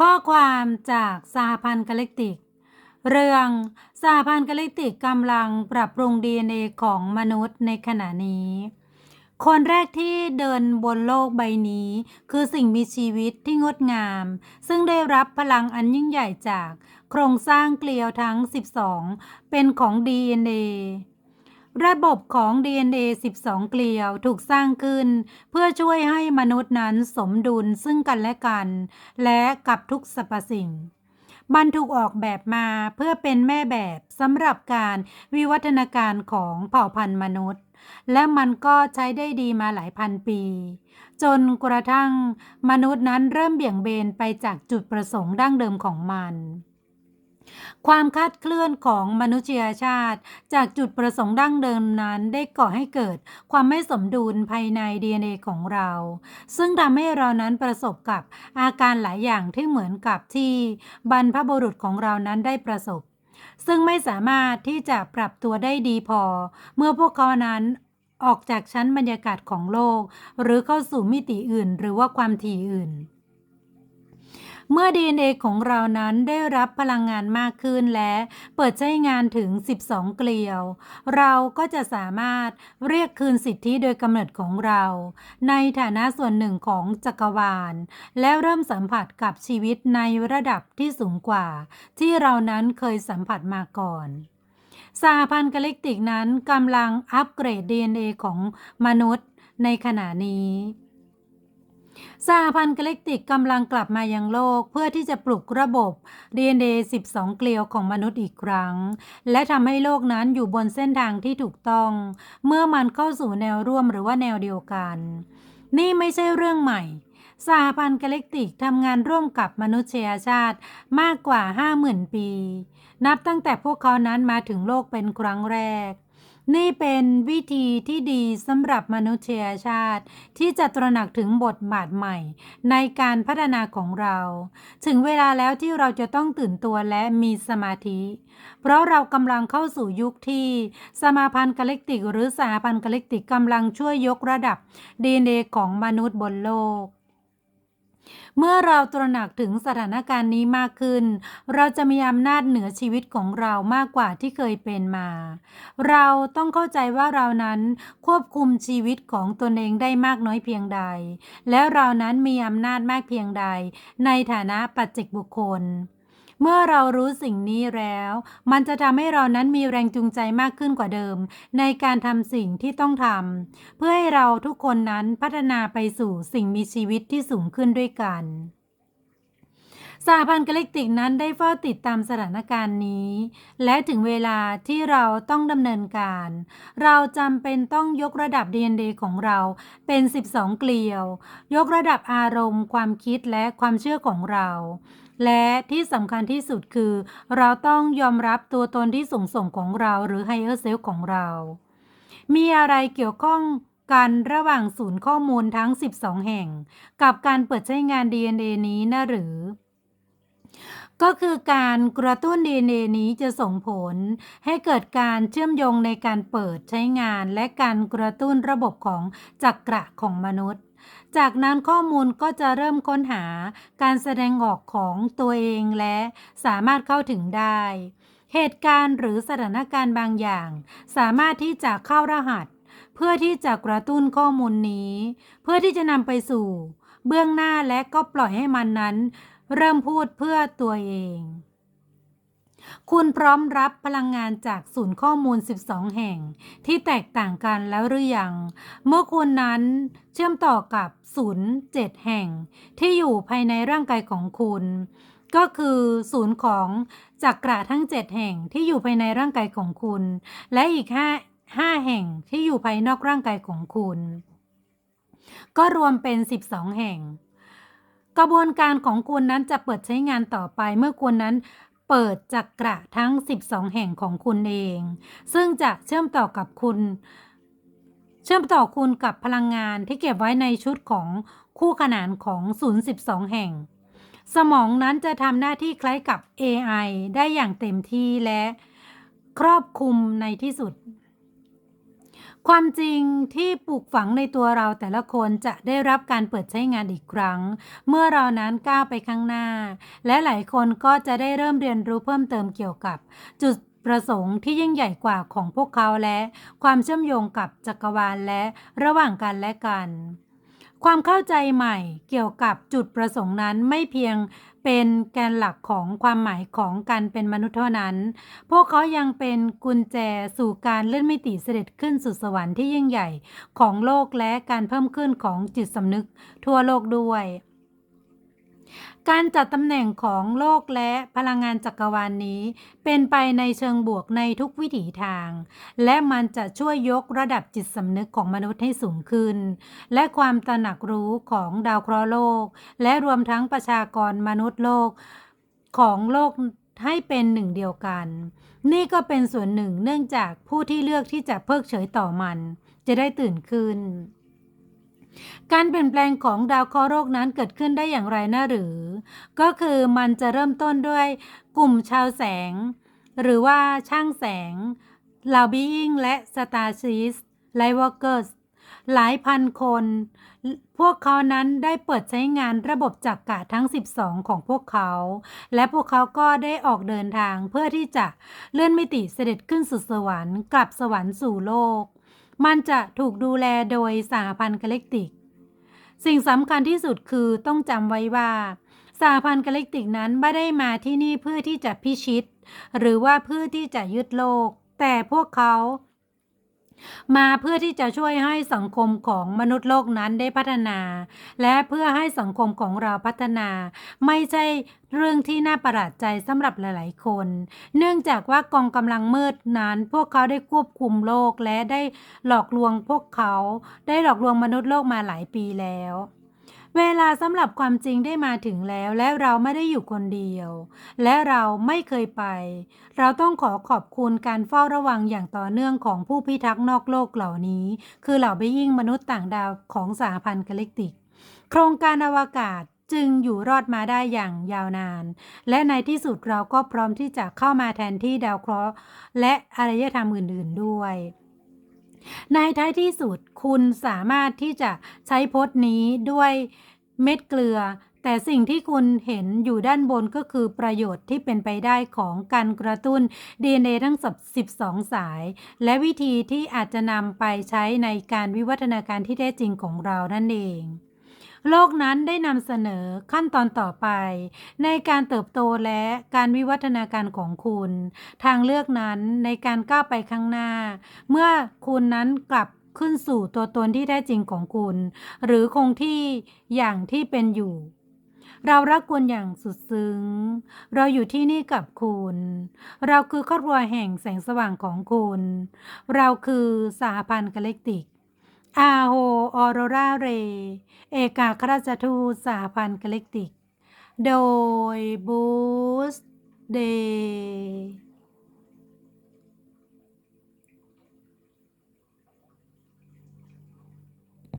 ข้อความจากสหพันธ์กาแล็กติก เรื่องสหพันธ์กาแล็กติกกำลังปรับปรุง DNA ของมนุษย์ในขณะนี้ คนแรกที่เดินบนโลกใบนี้ คือสิ่งมีชีวิตที่งดงาม ซึ่งได้รับพลังอันยิ่งใหญ่จาก โครงสร้างเกลียวทั้ง 12 เป็นของ DNA ระบบของ DNA 12 เกลียวถูกสร้างขึ้น เพื่อช่วยให้มนุษย์นั้นสมดุลซึ่งกันและกัน และกับทุกสรรพสิ่ง มันถูกออกแบบมาเพื่อเป็นแม่แบบสำหรับการวิวัฒนาการของเผ่าพันธุ์มนุษย์ และมันก็ใช้ได้ดีมาหลายพันปี จนกระทั่งมนุษย์นั้นเริ่มเบี่ยงเบนไปจากจุดประสงค์ดั้งเดิมของมัน ความคลาดเคลื่อนของมนุษยชาติ จากจุดประสงค์ดั้งเดิมนั้นได้ก่อให้เกิดความไม่สมดุลภายใน DNA ของเรา ซึ่งทำให้เรานั้นประสบกับอาการหลายอย่างที่เหมือนกับที่บรรพบุรุษของเรานั้นได้ประสบ ซึ่งไม่สามารถที่จะปรับตัวได้ดีพอ เมื่อพวกเขานั้นออกจากชั้นบรรยากาศของโลก หรือเข้าสู่มิติอื่น หรือว่าความถี่อื่น เมื่อ DNA ของเรานั้นได้รับพลังงานมากขึ้นและเปิดใช้งานถึง 12 เกลียว เราก็จะสามารถเรียกคืนสิทธิโดยกำเนิดของเรา ในฐานะส่วนหนึ่งของจักรวาล และเริ่มสัมผัสกับชีวิตในระดับที่สูงกว่า ที่เรานั้นเคยสัมผัสมาก่อนสหพันธ์กาแล็กติกนั้นกำลังอัปเกรด DNA ของมนุษย์ในขณะนี้ สหพันธ์กาแล็กติกกำลังกลับมายังโลกเพื่อที่จะปลุกระบบ DNA 12 เกลียวของมนุษย์อีกครั้ง และทำให้โลกนั้นอยู่บนเส้นทางที่ถูกต้อง เมื่อมันเข้าสู่แนวร่วมหรือว่าแนวเดียวกัน นี่ไม่ใช่เรื่องใหม่สหพันธ์กาแล็กติกทำงานร่วมกับมนุษยชาติมากกว่า 50,000 ปี นับตั้งแต่พวกเขานั้นมาถึงโลกเป็นครั้งแรก นี่เป็นวิธีที่ดีสำหรับมนุษยชาติ ที่จะตระหนักถึงบทบาทใหม่ ในการพัฒนาของเรา ถึงเวลาแล้วที่เราจะต้องตื่นตัวและมีสมาธิ เพราะเรากำลังเข้าสู่ยุคที่สมาพันธ์กาแล็กติก หรือสหพันธ์กาแล็กติกกำลังช่วยยกระดับ DNA ของมนุษย์บนโลก เมื่อเราตระหนักถึงสถานการณ์นี้มากขึ้น เราจะมีอำนาจเหนือชีวิตของเรามากกว่าที่เคยเป็นมา เราต้องเข้าใจว่าเรานั้นควบคุมชีวิตของตนเองได้มากน้อยเพียงใด และเรานั้นมีอำนาจมากเพียงใด ในฐานะปัจเจกบุคคล เมื่อเรารู้สิ่งนี้แล้ว มันจะทำให้เรานั้นมีแรงจูงใจมากขึ้นกว่าเดิม ในการทำสิ่งที่ต้องทำเพื่อให้เราทุกคนนั้นพัฒนาไปสู่สิ่งมีชีวิตที่สูงขึ้นด้วยกันสหพันธ์กาแล็กติกนั้นได้เฝ้าติดตามสถานการณ์นี้ และถึงเวลาที่เราต้องดำเนินการ เราจำเป็นต้องยกระดับ DNA ของเราเป็น 12 เกลียว ยกระดับอารมณ์ ความคิดและความเชื่อของเรา และที่สำคัญที่สุดคือ เราต้องยอมรับตัวตนที่สูงส่งของเราหรือ Higher Self ของเรา มีอะไรเกี่ยวข้องกันระหว่างศูนย์ข้อมูลทั้ง 12 แห่ง กับการเปิดใช้งาน DNA นี้นะหรือ ก็คือการกระตุ้น DNA นี้จะส่งผลให้เกิดการเชื่อมโยงในการเปิดใช้งาน และการกระตุ้นระบบของจักระของมนุษย์ จากนั้นข้อมูลก็จะเริ่มค้นหาการแสดงออกของตัวเองและสามารถเข้าถึงได้ เหตุการณ์หรือสถานการณ์บางอย่าง สามารถที่จะเข้ารหัส เพื่อที่จะกระตุ้นข้อมูลนี้ เพื่อที่จะนำไปสู่ เบื้องหน้าและก็ปล่อยให้มันนั้น เริ่มพูดเพื่อตัวเอง คุณพร้อมรับพลังงานจากศูนย์ข้อมูล 12 แห่ง ที่แตกต่างกันแล้วหรือยัง เมื่อคุณนั้นเชื่อมต่อกับศูนย์7แห่ง ที่อยู่ภายในร่างกายของคุณ ก็คือศูนย์ของจักระทั้ง 7 แห่งที่อยู่ภายในร่างกายของคุณ และอีก 5 5 แห่งที่อยู่ภายนอกร่างกายของคุณ ก็รวมเป็น 12 แห่งกระบวนการของคุณนั้นจะเปิดใช้งานต่อไปเมื่อคุณนั้น เปิดจักระทั้ง 12 แห่งของคุณเอง ซึ่งจะเชื่อมต่อกับคุณ เชื่อมต่อคุณกับพลังงานที่เก็บไว้ในชุดของคู่ขนานของศูนย์12 แห่ง สมองนั้นจะทำหน้าที่คล้ายกับ AI ได้อย่างเต็มที่และครอบคลุมในที่สุด ความจริงที่ปลูกฝังในตัวเราแต่ละคนจะได้รับการเปิดใช้งานอีกครั้ง เมื่อเรานั้นก้าวไปข้างหน้า และหลายคนก็จะได้เริ่มเรียนรู้เพิ่มเติมเกี่ยวกับ จุดประสงค์ที่ยิ่งใหญ่กว่าของพวกเขาและ ความเชื่อมโยงกับจักรวาลและระหว่างกันและกัน ความเข้าใจใหม่เกี่ยวกับจุดประสงค์นั้นไม่เพียงเป็นแกนหลักของความหมายของการเป็นมนุษย์เท่านั้น พวกเขายังเป็นกุญแจสู่การเลื่อนมิติเสด็จขึ้นสู่สวรรค์ที่ยิ่งใหญ่ของโลกและการเพิ่มขึ้นของจิตสำนึกทั่วโลกด้วย การจัดตำแหน่งของโลกและพลังงานจักรวาลนนี้ เป็นไปในเชิงบวกในทุกวิถีทาง และมันจะช่วยยกระดับจิตสำนึกของมนุษย์ให้สูงขึ้น และความตระหนักรู้ของดาวเคราะห์โลก และรวมทั้งประชากรมนุษย์โลกของโลกให้เป็นหนึ่งเดียวกัน นี่ก็เป็นส่วนหนึ่งเนื่องจากผู้ที่เลือกที่จะเพิกเฉยต่อมัน จะได้ตื่นขึ้น การเปลี่ยนแปลงของดาวเคราะห์โลกนั้นเกิดขึ้นได้อย่างไรนะหรือ ก็คือมันจะเริ่มต้นด้วยกลุ่มชาวแสง หรือว่าช่างแสงลาบีอิงและสตาร์ชีสไลวอร์เกอร์สหลายพันคน พวกเขานั้นได้เปิดใช้งานระบบจักรกะทั้ง 12 ของพวกเขา และพวกเขาก็ได้ออกเดินทางเพื่อที่จะเลื่อนมิติเสด็จขึ้นสู่สวรรค์กลับสวรรค์สู่โลก มันจะถูกดูแลโดยสหพันธ์กาแล็กติก สิ่งสำคัญที่สุดคือต้องจำไว้ว่าสหพันธ์กาแล็กติกนั้นไม่ได้มาที่นี่เพื่อที่จะพิชิต หรือว่าเพื่อที่จะยึดโลก แต่พวกเขา มาเพื่อที่จะช่วยให้สังคมของมนุษย์โลกนั้นได้พัฒนา และเพื่อให้สังคมของเราพัฒนา ไม่ใช่เรื่องที่น่าประหลาดใจสำหรับหลาย ๆ คน เนื่องจากว่ากองกำลังมืดนั้น พวกเขาได้ควบคุมโลกและได้หลอกลวงพวกเขา ได้หลอกลวงมนุษย์โลกมาหลายปีแล้ว เวลาสำหรับความจริงได้มาถึงแล้วและเราไม่ได้อยู่คนเดียว และเราไม่เคยไป เราต้องขอขอบคุณการเฝ้าระวังอย่างต่อเนื่องของผู้พิทักษ์นอกโลกเหล่านี้ คือเหล่าเบยิ่งมนุษย์ต่างดาวของสหพันธ์กาแล็กติก โครงการอวกาศจึงอยู่รอดมาได้อย่างยาวนาน และในที่สุดเราก็พร้อมที่จะเข้ามาแทนที่ดาวเคราะห์และอารยธรรมอื่น ๆ ด้วย ในท้ายที่สุดคุณสามารถที่จะใช้พจน์นี้ด้วยเม็ดเกลือ แต่สิ่งที่คุณเห็นอยู่ด้านบนก็คือประโยชน์ที่เป็นไปได้ของการกระตุ้น DNA ทั้ง 12 สาย และวิธีที่อาจจะนำไปใช้ในการวิวัฒนาการที่แท้จริงของเรานั่นเอง โลกนั้นได้นำเสนอขั้นตอนต่อไป ในการเติบโตและการวิวัฒนาการของคุณ ทางเลือกนั้นในการก้าวไปข้างหน้า เมื่อคุณนั้นกลับขึ้นสู่ตัวตนที่แท้จริงของคุณ หรือคงที่อย่างที่เป็นอยู่ เรารักคุณอย่างสุดซึ้ง เราอยู่ที่นี่กับคุณ เราคือครอบครัวแห่งแสงสว่างของคุณ เราคือสหพันธ์กาแล็กติก อาโฮออโรราเร เอกาคราชทูตสหพันธ์กาแล็กติก โดยบูสเดย์